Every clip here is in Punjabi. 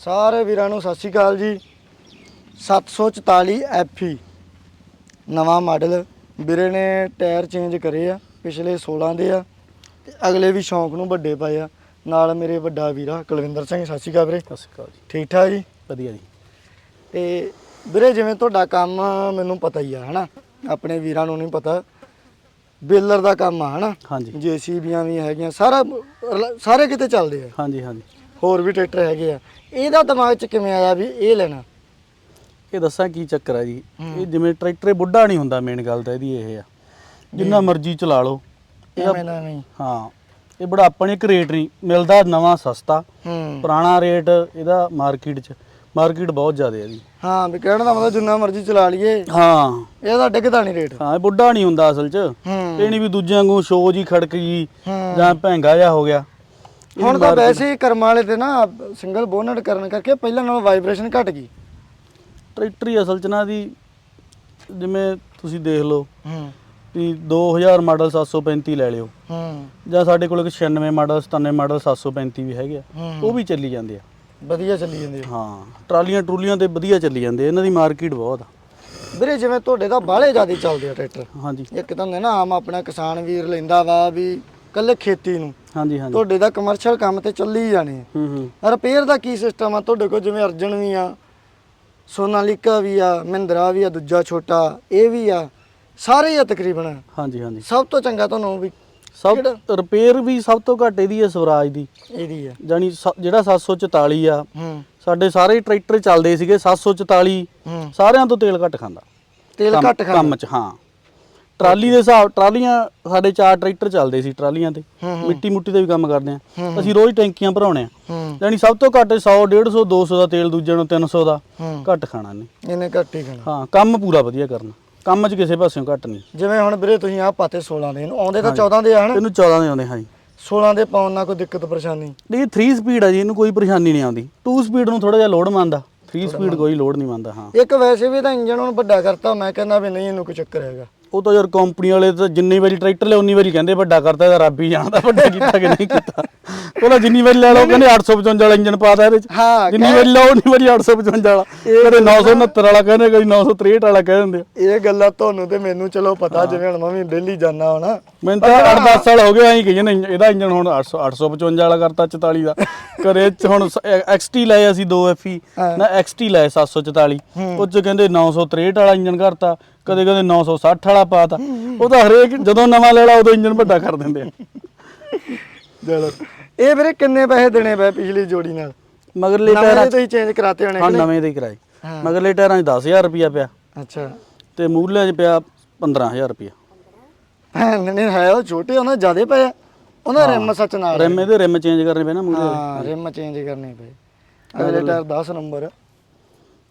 ਸਾਰੇ ਵੀਰਾਂ ਨੂੰ ਸਤਿ ਸ਼੍ਰੀ ਅਕਾਲ ਜੀ। 744 ਐਫਈ ਨਵਾਂ ਮਾਡਲ। ਵੀਰੇ ਨੇ ਟਾਇਰ ਚੇਂਜ ਕਰੇ ਆ ਪਿਛਲੇ 16 ਦੇ ਆ ਤੇ ਅਗਲੇ ਵੀ ਸ਼ੌਂਕ ਨੂੰ ਵੱਡੇ ਪਏ ਆ। ਨਾਲ ਮੇਰੇ ਵੱਡਾ ਵੀਰਾ ਕੁਲਵਿੰਦਰ ਸਿੰਘ ਸਤਿ ਸ਼੍ਰੀ ਅਕਾਲ ਵੀਰੇ। ਸਤਿ ਸ਼੍ਰੀ ਅਕਾਲ ਜੀ। ਠੀਕ ਠਾਕ ਜੀ? ਵਧੀਆ ਜੀ। ਤੇ ਵੀਰੇ ਜਿਵੇਂ ਤੁਹਾਡਾ ਕੰਮ ਮੈਨੂੰ ਪਤਾ ਹੀ ਆ ਹਨਾ? ਆਪਣੇ ਵੀਰਾਂ ਨੂੰ ਨਹੀਂ ਪਤਾ। ਬੇਲਰ ਦਾ ਕੰਮ ਆ ਹਨਾ? ਹਾਂਜੀ। ਜੀਸੀਬੀਆਂ ਵੀ ਹੈਗੀਆਂ ਸਾਰਾ ਸਾਰੇ ਕਿਤੇ ਚੱਲਦੇ ਆ। ਹਾਂਜੀ ਹਾਂਜੀ। ਹੋਰ ਵੀ ਟਰੈਕਟਰ ਹੈਗੇ ਆ। ਇਹਦਾ ਦਿਮਾਗ 'ਚ ਕਿਵੇਂ ਆਇਆ ਵੀ ਇਹ ਲੈਣਾ? ਇਹ ਦੱਸਾਂ ਕੀ ਚੱਕਰ ਹੈ ਜੀ। ਇਹ ਜਿਵੇਂ ਟਰੈਕਟਰ ਬੁੱਢਾ ਨਹੀਂ ਹੁੰਦਾ ਮੇਨ ਗੱਲ ਤਾਂ ਇਹਦੀ ਇਹ ਆ। ਜਿੰਨਾ ਮਰਜ਼ੀ ਚਲਾ ਲਓ। ਇਹਦਾ ਐਵੇਂ ਨਾ ਨਹੀਂ ਹਾਂ ਇਹ ਬੁਢਾਪਾ ਨੇ ਇੱਕ ਰੇਟ ਨਹੀਂ ਮਿਲਦਾ ਨਵਾਂ ਸਸਤਾ। ਹੂੰ। ਪੁਰਾਣਾ ਰੇਟ ਇਹਦਾ ਮਾਰਕੀਟ 'ਚ ਮਾਰਕੀਟ ਬਹੁਤ ਜ਼ਿਆਦਾ ਹੈ ਜੀ। ਹਾਂ ਵੀ ਕਹਿਣ ਦਾ ਮਤਲਬ ਜਿੰਨਾ ਮਰਜ਼ੀ ਚਲਾ ਲਈਏ। ਹਾਂ। ਇਹਦਾ ਡਿੱਗਦਾ ਨਹੀਂ ਰੇਟ ਹਾਂ ਇਹ ਬੁੱਢਾ ਨਹੀਂ ਹੁੰਦਾ ਅਸਲ 'ਚ। ਹੂੰ। ਇਹ ਨਹੀਂ ਵੀ ਦੂਜਿਆਂ ਵਾਂਗੂ ਸ਼ੋ ਜੀ ਖੜਕ ਜੀ। ਜਾਂ ਭੈਂਗਾ ਜਿਹਾ ਹੋ ਗਿਆ। ਹੁਣ ਤਾਂ ਵੈਸੇ ਹੀ ਕਰਮਾਂ ਵਾਲੇ ਤੇ ਨਾ ਸਿੰਗਲ ਬੋਨਟ ਕਰਨ ਕਰਕੇ ਪਹਿਲਾਂ ਨਾਲੋਂ ਵਾਈਬ੍ਰੇਸ਼ਨ ਘਟ ਗਈ। ਟਰੈਕਟਰ ਹੀ ਅਸਲ 'ਚ ਨਾ ਦੀ ਜਿਵੇਂ ਤੁਸੀਂ ਦੇਖ ਲਓ ਹੂੰ। ਵੀ 2000 ਮਾਡਲ 735 ਲੈ ਲਿਓ। ਹੂੰ। ਜਾਂ ਸਾਡੇ ਕੋਲ ਇੱਕ 96 ਮਾਡਲ 97 ਮਾਡਲ 735 ਵੀ ਹੈਗੇ ਆ। ਹੂੰ। ਉਹ ਵੀ ਚੱਲੀ ਜਾਂਦੇ ਆ। ਵਧੀਆ ਚੱਲੀ ਜਾਂਦੀ ਆ। ਹਾਂ ਟਰਾਲੀਆਂ ਟਰੂਲੀਆਂ ਤੇ ਵਧੀਆ ਚੱਲੀ ਜਾਂਦੇ ਇਹਨਾਂ ਦੀ ਮਾਰਕੀਟ ਬਹੁਤ ਆ। ਵੀਰੇ ਜਿਵੇਂ ਤੁਹਾਡੇ ਤਾਂ ਬਾਹਲੇ ਜ਼ਿਆਦਾ ਚੱਲਦੇ ਆ ਟਰੈਕਟਰ। ਹਾਂਜੀ। ਇੱਕ ਤਾਂ ਹੁੰਦਾ ਨਾ ਆਮ ਆਪਣਾ ਕਿਸਾਨ ਵੀਰ ਲੈਂਦਾ ਵਾ ਵੀ ਕੱਲੇ ਖੇਤੀ ਨੂੰ। ਹਾਂਜੀ ਹਾਂਜੀ। ਤੁਹਾਡੇ ਦਾ ਕਮਰਸ਼ੀਅਲ ਕੰਮ ਤੇ ਚੱਲੀ ਜਾਣੇ ਹੂੰ ਹੂੰ। ਰਿਪੇਅਰ ਦਾ ਕੀ ਸਿਸਟਮ ਆ? ਤੁਹਾਡੇ ਕੋਲ ਜਿਵੇਂ ਅਰਜਨ ਵੀ ਆ ਸੋਨਾਲੀਕਾ ਵੀ ਆ ਮਹਿੰਦਰਾ ਵੀ ਆ ਦੂਜਾ ਛੋਟਾ ਇਹ ਵੀ ਆ। ਸਾਰੇ ਹੀ ਆ ਤਕਰੀਬਨ। ਹਾਂਜੀ ਹਾਂਜੀ। ਸਭ ਤੋਂ ਚੰਗਾ ਤੁਹਾਨੂੰ ਵੀ ਸਭ ਰਿਪੇਅਰ ਵੀ ਸਭ ਤੋਂ ਘੱਟ ਇਹਦੀ ਹੈ ਸਵਰਾਜ ਦੀ। ਇਹਦੀ ਆ। ਜਾਨੀ ਜਿਹੜਾ 744 ਆ ਹੂੰ। ਸਾਡੇ ਸਾਰੇ ਟਰੈਕਟਰ ਚੱਲਦੇ ਸੀਗੇ 744 ਹੂੰ। ਸਾਰਿਆਂ ਤੋਂ ਤੇਲ ਘੱਟ ਖਾਂਦਾ। ਤੇਲ ਘੱਟ ਖਾਂਦਾ। ਕੰਮ 'ਚ ਹਾਂ। ਟਰਾਲੀ ਦੇ ਹਿਸਾਬ ਟਰਾਲੀਆਂ ਸਾਡੇ ਚਾਰ ਟਰੈਕਟਰ ਚੱਲਦੇ ਸੀ ਟਰਾਲੀਆਂ ਤੇ। ਮਿੱਟੀ ਮੁੱਟੀ ਤੇ ਵੀ ਕੰਮ ਕਰਦੇ ਆ। ਅਸੀਂ ਰੋਜ਼ ਟੈਂਕੀਆਂ ਭਰਾਉਣੇ ਆ। ਯਾਨੀ ਸਭ ਤੋਂ ਘੱਟ 100 150 200 ਦਾ ਤੇਲ ਦੂਜੇ ਨੂੰ 300 ਦਾ। ਘੱਟ ਖਾਣਾ ਨਹੀਂ ਇਹਨੇ ਘੱਟ ਹੀ ਖਾਣਾ। ਹਾਂ ਕੰਮ ਪੂਰਾ ਵਧੀਆ ਕਰਨਾ। ਕੰਮ 'ਚ ਕਿਸੇ ਪਾਸਿਓਂ ਘੱਟ ਨਹੀਂ। ਜਿਵੇਂ ਹੁਣ ਵੀਰੇ ਤੁਸੀਂ ਆ ਪਾਤੇ 16 ਦੇ ਇਹਨੂੰ ਆਉਂਦੇ ਤਾਂ 14 ਦੇ ਆ ਹਨਾ? ਇਹਨੂੰ 14 ਦੇ ਆਉਂਦੇ ਹਾਂ ਜੀ 16 ਦੇ ਪਾਉਣ ਨਾਲ ਕੋਈ ਦਿੱਕਤ ਪਰੇਸ਼ਾਨੀ? ਨਹੀਂ 3 ਸਪੀਡ ਆ ਜੀ ਇਹਨੂੰ ਕੋਈ ਪਰੇਸ਼ਾਨੀ ਨਹੀਂ ਆਉਂਦੀ। 2 ਸਪੀਡ ਨੂੰ ਥੋੜਾ ਜਿਹਾ ਲੋਡ ਮੰਨਦਾ। 3 ਸਪੀਡ ਕੋਈ ਲੋਡ ਨਹੀਂ ਮੰਨਦਾ ਹਾਂ। ਇੱਕ ਵੈਸੇ ਵੀ ਤਾਂ ਇੰਜਨ ਹੁਣ ਵੱਡਾ ਕਰਤਾ ਮੈਂ ਕਹਿੰਦਾ ਵੀ ਨਹੀਂ ਇਹਨੂੰ ਕੋਈ ਚੱਕਰ ਹੈਗਾ। ਉਹ ਤਾਂ ਯਾਰ ਕੰਪਨੀ ਵਾਲੇ ਤਾਂ ਜਿੰਨੀ ਵਾਰੀ ਟਰੈਕਟਰ ਲਿਆ ਉਨੀ ਵਾਰੀ ਕਹਿੰਦੇ ਵੱਡਾ ਕਰਤਾ ਇਹਦਾ ਰੱਬ ਹੀ ਜਾਣਦਾ ਵੱਡਾ ਕੀਤਾ ਕਿ ਨਹੀਂ ਕੀਤਾ। ਉਹਦਾ ਜਿੰਨੀ ਵਾਰੀ ਲੈ ਲਓ ਕਹਿੰਦੇ 855 ਵਾਲਾ ਇੰਜਨ ਪਾਤਾ ਇਹਦੇ ਚ। ਹਾਂ, ਜਿੰਨੀ ਵਾਰੀ ਲਾਓ ਉਨੀ ਵਾਰੀ 855 ਵਾਲਾ। ਕਦੇ 969 ਵਾਲਾ ਕਹਿੰਦੇ ਕਦੇ 963 ਵਾਲਾ ਕਹਿ ਦਿੰਦੇ ਇਹ ਗੱਲਾਂ ਤੁਹਾਨੂੰ ਤੇ ਮੈਨੂੰ ਚਲੋ ਪਤਾ ਜਿਵੇਂ ਹੁਣ ਮੈਂ ਵੀ ਡੇਲੀ ਜਾਣਾ ਹੋਣਾ ਮੈਨੂੰ ਤਾਂ 8-10 ਸਾਲ ਹੋ ਗਏ ਐਂ ਕਹੀ ਜਾਂਦੇ ਇਹਦਾ ਇੰਜਨ ਹੁਣ 800 855 ਵਾਲਾ ਕਰਤਾ 44 ਦਾ। ਕਰੇ ਚ ਹੁਣ XT ਲਏ ਅਸੀਂ 2 FE। ਨਾ XT ਲਏ 744 ਉਹ ਚ ਕਹਿੰਦੇ 963 ਵਾਲਾ ਇੰਜਨ ਕਰਤਾ। ਕਦੇ ਕਦੇ 960 ਵਾਲਾ ਪਾਤਾ। ਉਹ ਤਾਂ ਹਰੇਕ ਜਦੋਂ ਨਵਾਂ ਲੈ ਲਾ ਉਦੋਂ ਇੰਜਨ ਵੱਡਾ ਕਰ ਦਿੰਦੇ ਆ। ਚਲੋ। ਇਹ ਵੀਰੇ ਕਿੰਨੇ ਪੈਸੇ ਦੇਣੇ ਪਏ ਪਿਛਲੀ ਜੋੜੀ ਨਾਲ? ਮਗਰਲੇ ਨਵੇਂ ਟਾਇਰਾਂ ਦੇ 'ਚ ਤੁਸੀਂ ਚੇਂਜ ਕਰਾਤੇ ਹੋਣੇ ਹਾਂ? ਨਵੇਂ ਦੇ ਹੀ ਕਰਾਏ। ਹਾਂ। ਮਗਰਲੇ ਟਾਇਰਾਂ 'ਚ 10000 ਰੁਪਿਆ ਪਿਆ। ਅੱਛਾ। ਤੇ ਮੂਹਰਲੇ 'ਚ ਪਿਆ 15000 ਰੁਪਿਆ ਭੈਣ ਨੇ ਹੈ ਉਹ ਛੋਟੇ ਉਹਨਾਂ ਜ਼ਿਆਦੇ ਪਏ ਆ। ਉਹਨਾਂ ਰਿਮ ਸੱਚ ਨਾਲ ਰਿਮ ਇਹਦੇ ਰਿਮ ਚੇਂਜ ਕਰਨੇ ਨਾ ਮੂਹਰੇ ਹਾਂ ਰਿਮ ਚੇਂਜ ਕਰਨੇ ਪਏ। ਅਗਲੇ ਟਾਇਰ 10 ਨੰਬਰ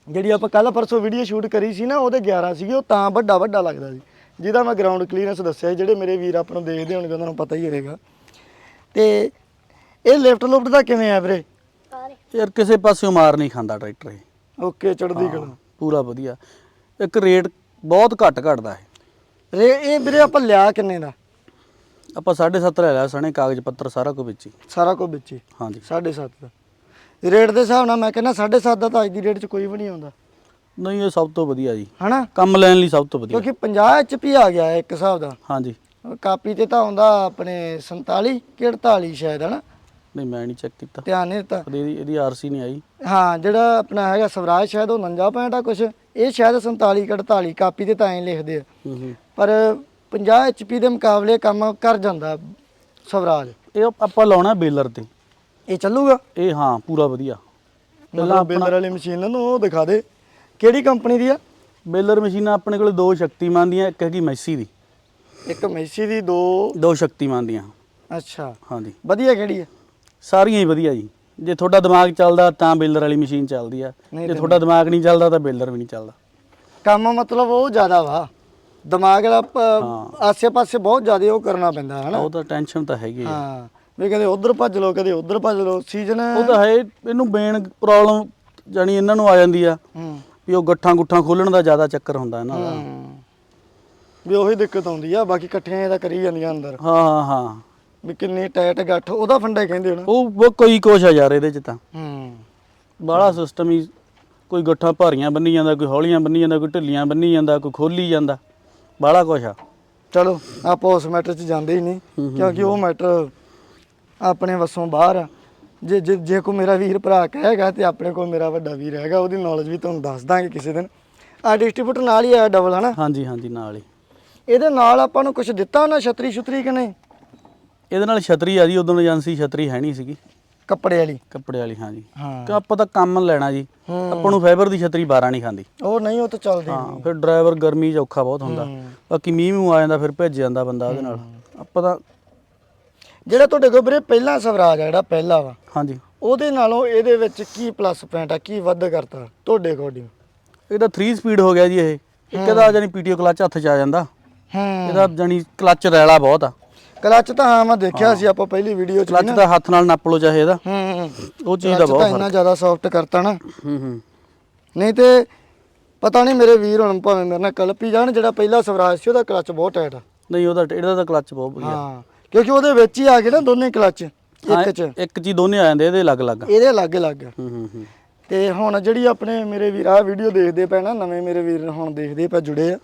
ਜਿਹੜੀ ਆਪਾਂ ਕੱਲ ਪਰਸੋਂ ਵੀਡੀਓ ਸ਼ੂਟ ਕਰੀ ਸੀ ਨਾ ਉਹਦੇ 11 ਸੀਗੇ ਉਹ ਤਾਂ ਵੱਡਾ ਵੱਡਾ ਲੱਗਦਾ ਸੀ। ਜਿਹਦਾ ਮੈਂ ਗਰਾਊਂਡ ਕਲੀਅਰੈਂਸ ਦੱਸਿਆ ਜਿਹੜੇ ਮੇਰੇ ਵੀਰ ਆਪਾਂ ਨੂੰ ਦੇਖਦੇ ਹੋਣਗੇ ਉਹਨਾਂ ਨੂੰ ਪਤਾ ਹੀ ਹੋਵੇਗਾ ਤੇ ਇਹ ਲਿਫਟ ਲੁਫਟ ਦਾ ਕਿਵੇਂ ਆ ਵੀਰੇ? ਯਾਰ ਕਿਸੇ ਪਾਸਿਓਂ ਮਾਰ ਨਹੀਂ ਖਾਂਦਾ ਟਰੈਕਟਰ ਇਹ। ਓਕੇ ਚੜਦੀ ਕਲਾ। ਪੂਰਾ ਵਧੀਆ। ਇੱਕ ਰੇਟ ਬਹੁਤ ਘੱਟ ਘਟਦਾ ਹੈ ਰੇ ਇਹ ਵੀਰੇ ਆਪਾਂ ਲਿਆ ਕਿੰਨੇ ਦਾ? ਆਪਾਂ 7.5 ਲੈ ਲਿਆ ਸਣੇ ਕਾਗਜ਼ ਪੱਤਰ ਸਾਰਾ ਕੁਝ ਵਿੱਚ ਹੀ। ਸਾਰਾ ਕੁਝ ਵਿੱਚ ਹੀ? ਹਾਂਜੀ। 7.5 ਦਾ। ਰੇਟ ਦੇ ਹਿਸਾਬ ਨਾਲ ਮੈਂ ਕਹਿੰਦਾ 7.5 ਦਾ ਤਾਂ ਅੱਜ ਦੀ ਰੇਟ 'ਚ ਕੋਈ ਵੀ ਨਹੀਂ ਆਉਂਦਾ। ਨਹੀਂ ਇਹ ਸਭ ਤੋਂ ਵਧੀਆ ਜੀ। ਹਨਾ? ਕੰਮ ਲੈਣ ਲਈ ਸਭ ਤੋਂ ਵਧੀਆ। ਕਿਉਂਕਿ 50 HP ਆ ਗਿਆ ਹੈ ਇੱਕ ਹਿਸਾਬ ਦਾ। ਹਾਂਜੀ। ਕਾਪੀ ਤੇ ਤਾਂ ਆਉਂਦਾ ਆਪਣੇ 47 ਕਿ 48 ਸ਼ਾਇਦ ਹਨਾ? ਨਹੀਂ ਮੈਂ ਨਹੀਂ ਚੈੱਕ ਕੀਤਾ। ਧਿਆਨ ਨਹੀਂ ਦਿੱਤਾ। ਇਹਦੀ ਇਹਦੀ ਆਰਸੀ ਨਹੀਂ ਆਈ। ਹਾਂ ਜਿਹੜਾ ਆਪਣਾ ਹੈਗਾ ਸਵਰਾਜ ਸ਼ਾਇਦ ਉਹ 49 ਪੈਂਟ ਆ ਕੁਛ। ਇਹ ਸ਼ਾਇਦ 47 ਕਿ 48 ਕਾਪੀ ਤੇ ਤਾਂ ਐਂ ਲਿਖਦੇ ਆ। ਪਰ 50 HP ਦੇ ਮੁਕਾਬਲੇ ਕੰਮ ਕਰ ਜਾਂਦਾ ਸਵਰਾਜ। ਇਹ ਆਪਾਂ ਲਾਉਣਾ ਬੇਲਰ ਤੇ। ਇਹ ਚੱਲੂਗਾ? ਇਹ ਹਾਂ ਪੂਰਾ ਵਧੀਆ। ਪਹਿਲਾਂ ਬੇਲਰ ਵਾਲੀ ਮਸ਼ੀਨ ਨੂੰ ਉਹ ਦਿਖਾ ਦੇ। ਕਿਹੜੀ ਕੰਪਨੀ ਦੀ ਆ? ਬੇਲਰ ਮਸ਼ੀਨਾਂ ਆਪਣੇ ਕੋਲ ਦੋ ਸ਼ਕਤੀਮਾਨ ਦੀਆਂ ਇੱਕ ਹੈਗੀ ਮੈਸੀ ਦੀ। ਇੱਕ ਮੈਸੀ ਦੀ ਦੋ ਦੋ ਸ਼ਕਤੀਮਾਨ ਦੀਆਂ। ਅੱਛਾ। ਹਾਂਜੀ। ਵਧੀਆ ਕਿਹੜੀ ਆ? ਸਾਰੀਆਂ ਹੀ ਵਧੀਆ ਜੀ। ਜੇ ਤੁਹਾਡਾ ਦਿਮਾਗ ਚੱਲਦਾ ਤਾਂ ਬੇਲਰ ਵਾਲੀ ਮਸ਼ੀਨ ਚੱਲਦੀ ਆ। ਜੇ ਤੁਹਾਡਾ ਦਿਮਾਗ ਨਹੀਂ ਚੱਲਦਾ ਤਾਂ ਬੇਲਰ ਵੀ ਨਹੀਂ ਚੱਲਦਾ। ਕੰਮ ਮਤਲਬ ਉਹ ਜ਼ਿਆਦਾ ਵਾ। ਦਿਮਾਗ ਦਾ ਆਸੇ-ਪਾਸੇ ਬਹੁਤ ਜ਼ਿਆਦਾ ਉਹ ਕਰਨਾ ਪੈਂਦਾ ਹਨਾ? ਉਹ ਤਾਂ ਟੈਨਸ਼ਨ ਤਾਂ ਹੈਗੀ ਆ। ਹਾਂ। ਵੀ ਕਦੇ ਉਧਰ ਭੱਜ ਲਓ ਕਦੇ ਉਧਰ ਭੱਜ ਲਓ ਸੀਜ਼ਨ ਉਹ ਤਾਂ ਹੈ ਇਹਨੂੰ ਮੇਨ ਪ੍ਰੋਬਲਮ ਜਾਨੀ ਇਹਨਾਂ ਨੂੰ ਆ ਜਾਂਦੀ ਆ ਹੂੰ। ਵੀ ਉਹ ਗੱਠਾਂ ਗੁੱਠਾਂ ਖੋਲਣ ਦਾ ਜ਼ਿਆਦਾ ਚੱਕਰ ਹੁੰਦਾ ਇਹਨਾਂ ਦਾ। ਹੂੰ। ਵੀ ਉਹੀ ਦਿੱਕਤ ਆਉਂਦੀ ਆ ਬਾਕੀ ਇਕੱਠੀਆਂ ਇਹ ਤਾਂ ਕਰੀ ਜਾਂਦੀਆਂ ਅੰਦਰ। ਹਾਂ ਹਾਂ ਹਾਂ। ਵੀ ਕਿੰਨੀ ਟਾਈਟ ਗੱਠ ਉਹਦਾ ਫੰਡਾ ਹੀ ਕਹਿੰਦੇ ਹੋਣਾ। ਉਹ ਉਹ ਕੋਈ ਕੁਛ ਆ ਯਾਰ ਇਹਦੇ ਚ ਤਾਂ। ਹੂੰ। ਬਾਹਲਾ ਸਿਸਟਮ ਹੀ ਕੋਈ ਗੱਠਾਂ ਭਾਰੀਆਂ ਬੰਨੀ ਜਾਂਦਾ ਕੋਈ ਹੌਲੀਆਂ ਬੰਨੀ ਜਾਂਦਾ ਕੋਈ ਢਿੱਲੀਆਂ ਬੰਨੀ ਜਾਂਦਾ ਕੋਈ ਖੋਲੀ ਜਾਂਦਾ। ਬਾਹਲਾ ਕੁਛ ਆ। ਚਲੋ ਆਪਾਂ ਉਸ ਮੈਟਰ 'ਚ ਜਾਂਦੇ ਹੀ ਨਹੀਂ ਕਿਉਂਕਿ ਉਹ ਮੈਟਰ ਆਪਣੇ ਵੱਸੋਂ ਬਾਹਰ ਆ। ਜੇ ਜੇ ਜੇ ਕੋਈ ਮੇਰਾ ਵੀਰ ਭਰਾ ਕਹੇਗਾ ਤੇ ਆਪਣੇ ਕੋਲ ਮੇਰਾ ਵੱਡਾ ਵੀਰ ਹੈਗਾ ਉਹਦੀ ਨੌਲੇਜ ਵੀ ਤੁਹਾਨੂੰ ਦੱਸ ਦਾਂਗੇ ਕਿਸੇ ਦਿਨ। ਆ ਡਿਸਟ੍ਰੀਬਿਊਟਰ ਨਾਲ ਹੀ ਆਇਆ ਡਬਲ ਹਨਾ? ਹਾਂਜੀ ਹਾਂਜੀ ਨਾਲ ਹੀ। ਇਹਦੇ ਨਾਲ ਆਪਾਂ ਨੂੰ ਕੁਝ ਦਿੱਤਾ ਉਹਨਾਂ ਛਤਰੀ ਛੁਤਰੀ ਕਿ ਨਹੀਂ? ਇਹਦੇ ਨਾਲ ਛਤਰੀ ਆ ਜੀ ਉਦੋਂ ਏਜੰਸੀ ਛਤਰੀ ਹੈ ਨਹੀਂ ਸੀਗੀ। ਕੱਪੜੇ ਵਾਲੀ। ਕੱਪੜੇ ਵਾਲੀ ਹਾਂਜੀ ਹਾਂ। ਕਿ ਆਪਾਂ ਤਾਂ ਕੰਮ ਲੈਣਾ ਜੀ। ਆਪਾਂ ਨੂੰ ਫਾਈਬਰ ਦੀ ਛਤਰੀ 12 ਨਹੀਂ ਖਾਂਦੀ। ਉਹ ਨਹੀਂ ਉਹ ਤਾਂ ਚੱਲਦੀ ਹਾਂ ਫਿਰ ਡਰਾਈਵਰ ਗਰਮੀ 'ਚ ਔਖਾ ਬਹੁਤ ਹੁੰਦਾ। ਬਾਕੀ ਮੀਂਹ ਮੂੰਹ ਆ ਜਾਂਦਾ ਫਿਰ ਭਿੱਜ ਜਾਂਦਾ ਬੰਦਾ ਉਹਦੇ ਨਾਲ। ਆਪਾਂ ਤਾਂ ਜਿਹੜਾ ਤੁਹਾਡੇ ਕੋਲ ਵੀਰੇ ਪਹਿਲਾ ਸਵਰਾਜ ਆ ਜਿਹੜਾ ਪਹਿਲਾ ਵਾ ਹਾਂਜੀ। ਉਹਦੇ ਨਾਲੋਂ ਇਹਦੇ ਵਿੱਚ ਕੀ ਪਲੱਸ ਪੁਆਇੰਟ ਆ ਕੀ ਵੱਧ ਕਰਤਾ ਤੁਹਾਡੇ ਅਕੋਰਡਿੰਗ ਇਹਦਾ 3 ਸਪੀਡ ਹੋ ਗਿਆ ਜੀ ਇਹ। ਇੱਕ ਇਹਦਾ ਜਾਨੀ ਪੀਟੀਓ ਕਲਚ ਹੱਥ 'ਚ ਆ ਜਾਂਦਾ। ਹੂੰ। ਇਹਦਾ ਜਾਨੀ ਕਲਚ ਰੈਲਾ ਬਹੁਤ ਆ। ਕਲੱਚ ਤਾਂ ਹਾਂ ਮੈਂ ਦੇਖਿਆ ਸੀ ਆਪਾਂ ਪਹਿਲੀ ਵੀਡੀਓ 'ਚ ਕਲਚ। ਤਾਂ ਹੱਥ ਨਾਲ ਨੱਪ ਲੋ ਚਾਹੇ ਇਹਦਾ। ਹੂੰ ਉਹ ਚੀਜ਼ ਦਾ ਬਹੁਤ ਫ਼ਰਕ। ਇੰਨਾ ਜ਼ਿਆਦਾ ਸੌਫਟ ਕਰਤਾ ਨਾ। ਹੂੰ ਹੂੰ। ਨਹੀਂ ਤੇ ਪਤਾ ਨਹੀਂ ਮੇਰੇ ਵੀਰ ਹੁਣ ਭਾਵੇਂ ਮੇਰੇ ਨਾਲ ਕਲਪੀ ਜਾਣ ਜਿਹੜਾ ਪਹਿਲਾ ਸਵਰਾਜ ਸੀ ਉਹਦਾ ਕਲੱਚ ਬਹੁਤ ਟਾਈਟ ਆ। ਨਹੀਂ ਉਹਦਾ ਇਹਦਾ ਤਾਂ ਕਲਚ ਬਹੁਤ ਵਧੀਆ। ਹਾਂ। ਕਿਉਂਕਿ ਉਹਦੇ ਵਿੱਚ ਹੀ ਆ ਗਏ ਨਾ ਦੋਨੇ ਕਲੱਚ ਇੱਕ 'ਚ। ਇੱਕ ਚੀਜ਼ ਦੋਨੇ ਆ ਜਾਂਦੇ ਇਹਦੇ ਅਲੱਗ-ਅਲੱਗ। ਇਹਦੇ ਅਲੱਗ ਅਲੱਗ ਆ। ਹੂੰ ਹੂੰ ਹੂੰ। ਤੇ ਹੁਣ ਜਿਹੜੀ ਆਪਣੇ ਮੇਰੇ ਵੀਰ ਆ ਵੀਡੀਓ ਦੇਖਦੇ ਪਏ ਨਾ ਨਵੇਂ ਮੇਰੇ ਵੀਰ ਹੁਣ ਦੇਖਦੇ ਪਏ ਜੁੜੇ ਆ।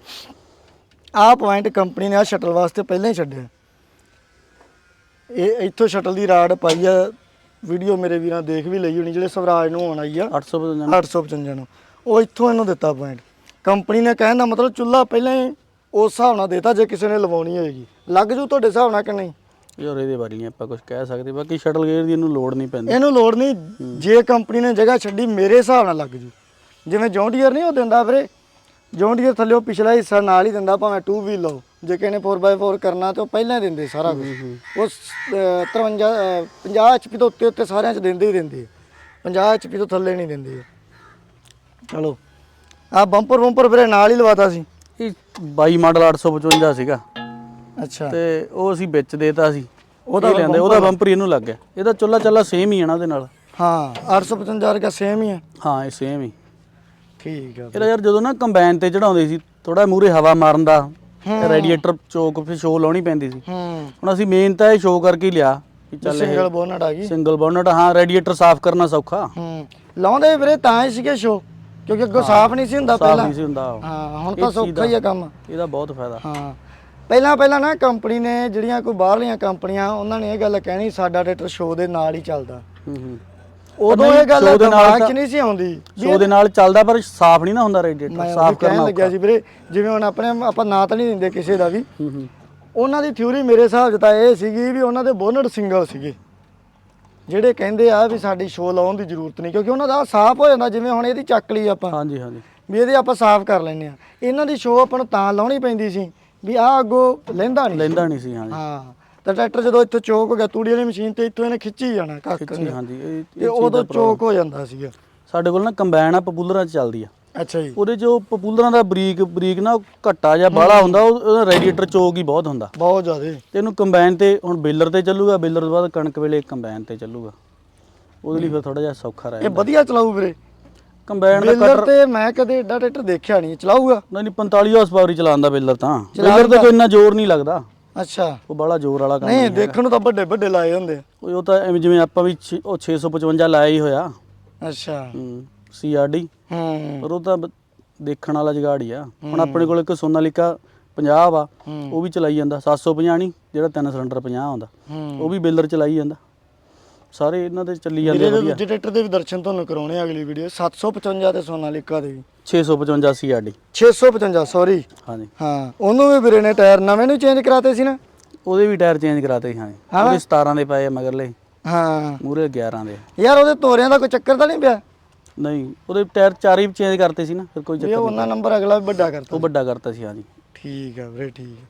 ਆਹ ਪੁਆਇੰਟ ਕੰਪਨੀ ਨੇ ਆ ਸ਼ਟਲ ਵਾਸਤੇ ਪਹਿਲਾਂ ਹੀ ਛੱਡਿਆ। ਇਹ ਇੱਥੋਂ ਸ਼ਟਲ ਦੀ ਰਾਡ ਪਾਈ ਆ। ਵੀਡੀਓ ਮੇਰੇ ਵੀਰਾਂ ਦੇਖ ਵੀ ਲਈ ਹੋਣੀ ਜਿਹੜੇ ਸਵਰਾਜ ਨੂੰ ਆਉਣ ਆਈ ਆ। 855 855 ਨੂੰ। ਉਹ ਇੱਥੋਂ ਇਹਨੂੰ ਦਿੱਤਾ ਪੁਆਇੰਟ ਕੰਪਨੀ ਨੇ ਕਹਿਣ ਦਾ ਮਤਲਬ ਚੁੱਲਾ ਪਹਿਲਾਂ ਹੀ ਉਸ ਹਿਸਾਬ ਨਾਲ ਦੇਤਾ ਜੇ ਕਿਸੇ ਨੇ ਲਵਾਉਣੀ ਹੋਏਗੀ। ਲੱਗ ਜੂ ਤੁਹਾਡੇ ਹਿਸਾਬ ਨਾਲ ਕਿ ਨਹੀਂ? ਯਾਰ ਇਹਦੇ ਬਾਰੇ ਨਹੀਂ ਆਪਾਂ ਕੁਝ ਕਹਿ ਸਕਦੇ ਬਾਕੀ ਸ਼ਟਲ ਗੇਅਰ ਦੀ ਇਹਨੂੰ ਲੋੜ ਨਹੀਂ ਪੈਂਦੀ। ਇਹਨੂੰ ਲੋੜ ਨਹੀਂ ਜੇ ਕੰਪਨੀ ਨੇ ਜਗ੍ਹਾ ਛੱਡੀ ਮੇਰੇ ਹਿਸਾਬ ਨਾਲ ਲੱਗ ਜੂ। ਜਿਵੇਂ ਜੌਂਡੀਅਰ ਨਹੀਂ ਉਹ ਦਿੰਦਾ ਵੀਰੇ? ਜੌਂਡੀਅਰ ਥੱਲੇ ਉਹ ਪਿਛਲਾ ਹਿੱਸਾ ਨਾਲ ਹੀ ਦਿੰਦਾ ਭਾਵੇਂ 2 ਵੀਲ ਲਓ। ਜੇ ਕਿਸੇ ਨੇ 4x4 ਕਰਨਾ ਤੇ ਉਹ ਪਹਿਲਾਂ ਹੀ ਦਿੰਦੇ ਸਾਰਾ ਕੁਝ ਉਹ ਸ- ਅਹ 53 ਅਹ 50 HP ਤੋਂ ਉੱਤੇ ਉੱਤੇ ਸਾਰਿਆਂ 'ਚ ਦਿੰਦੇ ਹੀ ਦਿੰਦੇ ਆ। 50 HP ਤੋਂ ਥੱਲੇ ਨਹੀਂ ਦਿੰਦੇ ਚਲੋ। ਆ ਬੰਪਰ ਬੰਪਰ ਵੀਰੇ ਨਾਲ ਹੀ ਲਵਾਤਾ ਸੀ। ਇਹ 22 ਮਾਡਲ 855 ਸੀਗਾ। ਅੱਛਾ। ਤੇ ਉਹ ਅਸੀਂ ਵਿੱਚ ਦੇਤਾ ਸੀ। ਉਹਦਾ ਲੈਂਦੇ ਉਹਦਾ ਬੰਪਰ ਹੀ ਇਹਨੂੰ ਲੱਗ ਗਿਆ। ਇਹਦਾ ਚੁੱਲਾ ਚੱਲਾ ਸੇਮ ਹੀ ਆ ਨਾ ਉਹਦੇ ਨਾਲ। ਹਾਂ 855 ਰੁਪਏ ਸੇਮ ਹੀ ਹੈ ਹਾਂ ਇਹ ਸੇਮ ਹੀ। ਠੀਕ ਆ। ਇਹਦਾ ਯਾਰ ਜਦੋਂ ਨਾ ਕੰਬਾਈਨ ਤੇ ਚੜਾਉਂਦੇ ਸੀ ਥੋੜਾ ਮੂਰੇ ਹਵਾ ਮਾਰਨ ਦਾ ਰੇਡੀਏਟਰ ਚੋਕ ਫਿਰ ਸ਼ੋ ਲਾਉਣੀ ਪੈਂਦੀ ਸੀ। ਹੂੰ। ਹੁਣ ਅਸੀਂ ਮੇਨ ਤਾਂ ਇਹ ਸ਼ੋ ਕਰਕੇ ਹੀ ਲਿਆ ਚੱਲ ਸਿੰਗਲ ਬੋਨਟ ਆ ਗਈ। ਸਿੰਗਲ ਬੋਨਟ ਹਾਂ ਰੇਡੀਏਟਰ ਸਾਫ਼ ਕਰਨਾ ਸੌਖਾ। ਹੂੰ। ਲਾਉਂਦੇ ਵੀਰੇ ਤਾਂ ਹੀ ਸੀਗੇ ਸ਼ੋ ਕਿਉਂਕਿ ਅੱਗੋਂ ਸਾਫ਼ ਨਹੀਂ ਸੀ ਹੁੰਦਾ ਸਾਫ਼ ਪਹਿਲਾਂ। ਨਹੀਂ ਸੀ ਹੁੰਦਾ ਹਾਂ ਹੁਣ ਤਾਂ ਸੌਖਾ ਹੀ ਆ ਕੰਮ। ਇਹਦਾ ਬਹੁਤ ਫਾਇਦਾ। ਹਾਂ। ਪਹਿਲਾਂ ਪਹਿਲਾਂ ਨਾ ਕੰਪਨੀ ਨੇ ਜਿਹੜੀਆਂ ਕੋਈ ਬਾਹਰਲੀਆਂ ਕੰਪਨੀਆਂ ਉਹਨਾਂ ਨੇ ਇਹ ਗੱਲ ਕਹਿਣੀ ਸਾਡਾ ਟਰੈਕਟਰ ਸ਼ੋ ਦੇ ਨਾਲ ਹੀ ਚੱਲਦਾ। ਹੂੰ ਹੂੰ। ਉਦੋਂ ਇਹ ਗੱਲ ਦਿਮਾਗ 'ਚ ਨਹੀਂ ਸੀ ਆਉਂਦੀ। ਸ਼ੋ ਦੇ ਨਾਲ ਚੱਲਦਾ ਪਰ ਸਾਫ਼ ਨਹੀਂ ਨਾ ਹੁੰਦਾ ਰੇਡੀਏਟਰ ਸਾਫ਼ ਕਰਨਾ ਲੱਗਿਆ ਸੀ ਵੀਰੇ ਜਿਵੇਂ ਹੁਣ ਆਪਣੇ ਆਪਾਂ ਨਾਂ ਤਾਂ ਨਹੀਂ ਦਿੰਦੇ ਕਿਸੇ ਦਾ ਵੀ। ਹੂੰ ਹੂੰ। ਉਹਨਾਂ ਦੀ ਥਿਊਰੀ ਮੇਰੇ ਹਿਸਾਬ 'ਚ ਤਾਂ ਇਹ ਸੀਗੀ ਵੀ ਉਹਨਾਂ ਦੇ ਬੋਨਟ ਸਿੰਗਲ ਸੀਗੇ। ਜਿਹੜੇ ਕਹਿੰਦੇ ਆ ਵੀ ਸਾਡੀ ਸ਼ੋ ਲਾਉਣ ਦੀ ਜ਼ਰੂਰਤ ਨਹੀਂ ਕਿਉਂਕਿ ਉਹਨਾਂ ਦਾ ਸਾਫ਼ ਹੋ ਜਾਂਦਾ ਜਿਵੇਂ ਹੁਣ ਇਹਦੀ ਚੱਕ ਲਈ ਆਪਾਂ। ਹਾਂਜੀ ਹਾਂਜੀ। ਵੀ ਇਹਦੇ ਆਪਾਂ ਸਾਫ਼ ਕਰ ਲੈਨੇ ਆ। ਇਹਨਾਂ ਦੀ ਸ਼ੋ ਆਪਾਂ ਨੂੰ ਤਾਂ ਲਾਉਣੀ ਪੈਂਦੀ ਸੀ। ਵੀ ਆਹ ਅੱਗੋਂ ਲੈਂਦਾ ਨਹੀਂ ਲੈਂਦਾ ਨਹੀਂ ਸੀ ਹਾਂਜੀ। ਹਾਂ ਤਾਂ ਟਰੈਕਟਰ ਜਦੋਂ ਇੱਥੋਂ ਚੋਕ ਹੋ ਗਿਆ ਤੂੜੀ ਵਾਲੀ ਮਸ਼ੀਨ ਤੇ ਇੱਥੋਂ ਇਹਨੇ ਖਿੱਚੀ ਜਾਣਾ ਕੱਖ ਖਿੱਚੀ ਹਾਂਜੀ ਇਹ- ਇਹ ਤੇ ਚੀਜ਼ ਉਦੋਂ ਚੋਕ ਹੋ ਜਾਂਦਾ ਸੀਗਾ। ਸਾਡੇ ਕੋਲ ਨਾ ਕੰਬਾਈਨ ਆ ਪਪੂਲਰਾਂ ਚ ਚੱਲਦੀ ਆ। ਅੱਛਾ ਜੀ। ਉਹਦੇ ਚ ਉਹ ਪਪੂਲਰਾਂ ਦਾ ਬਰੀਕ ਬਰੀਕ ਨਾ ਘੱਟਾ ਜਾਂ ਬਾਹਲਾ ਹੁੰਦਾ ਉਹ- ਉਹਦਾ ਰੇਡੀਏਟਰ ਚੋਕ ਹੀ ਬਹੁਤ ਹੁੰਦਾ। ਬਹੁਤ ਜ਼ਿਆਦੇ। ਤੇ ਇਹਨੂੰ ਕੰਬਾਈਨ ਤੇ ਹੁਣ ਬੇਲਰ ਤੇ ਚੱਲੂਗਾ ਬੇਲਰ ਤੋਂ ਬਾਅਦ ਕਣਕ ਵੇਲੇ ਕੰਬਾਈਨ ਤੇ ਚੱਲੂਗਾ। ਉਹਦੇ ਲਈ ਫਿਰ ਥੋੜਾ ਜਿਹਾ ਸੌਖਾ ਇਹ ਰਹੇ ਵਧੀਆ ਚਲਾਊ ਵੀਰੇ। ਕੰਬਾਈਨ ਦਾ ਬੇਲਰ ਕਟਰ ਤੇ ਮੈਂ ਕਦੇ ਏਡਾ ਟਰੈਕਟਰ ਦੇਖਿਆ ਨਹੀਂ ਚਲਾਊਗਾ? ਨਹੀਂ ਨਹੀਂ 45 ਹਾਰਸ ਪਾਵਰ ਹੀ ਚਲਾਉਂਦਾ ਬੇਲਰ ਤਾਂ। ਬੇਲਰ ਤੇ ਕੋਈ ਇੰਨਾ ਜ਼ੋਰ ਨਹੀਂ ਲੱਗਦਾ। ਅੱਛਾ। ਉਹ ਬੜਾ ਜ਼ੋਰ ਵਾਲਾ ਕੰਮ ਨਹੀਂ ਦੇਖਣ ਨੂੰ ਤਾਂ ਵੱਡੇ ਵੱਡੇ ਲਾਏ ਹੁੰਦੇ ਉਹ ਉਹ ਤਾਂ ਐਵੇਂ ਜਿਵੇਂ ਆਪਾਂ ਵੀ ਛੇ- ਉਹ 655 ਲਾਇਆ ਹੀ ਹੋਇਆ। ਅੱਛਾ। ਹੂੰ ਸੀਆਰਡੀ ਹੂੰ। ਪਰ ਉਹ ਤਾਂ ਬ- ਦੇਖਣ ਵਾਲਾ ਜਗਾੜ ਹੀ ਆ। ਹੁਣ ਆਪਣੇ ਕੋਲ ਇੱਕ ਸੋਨਾਲੀਕਾ 50 ਵਾ ਹੂੰ। ਉਹ ਵੀ ਚਲਾਈ ਜਾਂਦਾ। 750 ਨਹੀਂ ਜਿਹੜਾ ਤਿੰਨ ਸਿਲੰਡਰ 50 ਆਉਂਦਾ। ਹੂੰ। ਉਹ ਵੀ ਬੇਲਰ ਚਲਾਈ ਜਾਂਦਾ। ਸਾਰੇ ਇਹਨਾਂ ਦੇ ਚੱਲੀ ਜਾਂਦੇ ਵੀਰੇ ਦੇ ਵਧੀਆ। ਦੂਜੇ ਟਰੈਕਟਰ ਦੇ ਵੀ ਦਰਸ਼ਨ ਤੁਹਾਨੂੰ ਕਰਾਉਣੇ ਆ ਅਗਲੀ ਵੀਡੀਓ 755 ਤੇ ਸੋਨਾਲੀਕਾ ਦੇ ਵੀ 655 ਸੀਆਰਡੀ 655 ਸੌਰੀ ਹਾਂਜੀ। ਹਾਂ ਉਹਨੂੰ ਵੀ ਵੀਰੇ ਨੇ ਟਾਇਰ ਨਵੇਂ ਨੂੰ ਚੇਂਜ ਕਰਾਤੇ ਸੀ ਨਾ? ਉਹਦੇ ਵੀ ਟਾਇਰ ਚੇਂਜ ਕਰਾਤੇ ਸੀ, ਹਾਂਜੀ। ਹਾਂ। ਉਹਦੇ 17 ਦੇ ਪਏ ਆ ਮਗਰਲੇ। ਹਾਂ। ਮੂਰੇ 11 ਦੇ। ਯਾਰ ਉਹਦੇ ਤੋਰਿਆਂ ਦਾ ਕੋਈ ਚੱਕਰ ਤਾਂ ਨਹੀਂ ਪਿਆ? ਨਹੀਂ ਉਹਦੇ ਟਾਇਰ ਚਾਰੇ ਵੀ ਚੇਂਜ ਕਰਤੇ ਸੀ ਨਾ ਫਿਰ ਕੋਈ ਚੱਕਰ ਨਹੀਂ। ਉਹਨਾਂ ਨੰਬਰ ਅਗਲਾ ਵੀ ਵੱਡਾ ਕਰਤਾ। ਉਹ ਵੱਡਾ ਕਰਤਾ ਸੀ ਹਾਂਜੀ। ਠੀਕ ਆ ਵੀਰੇ ਠੀਕ ਆ।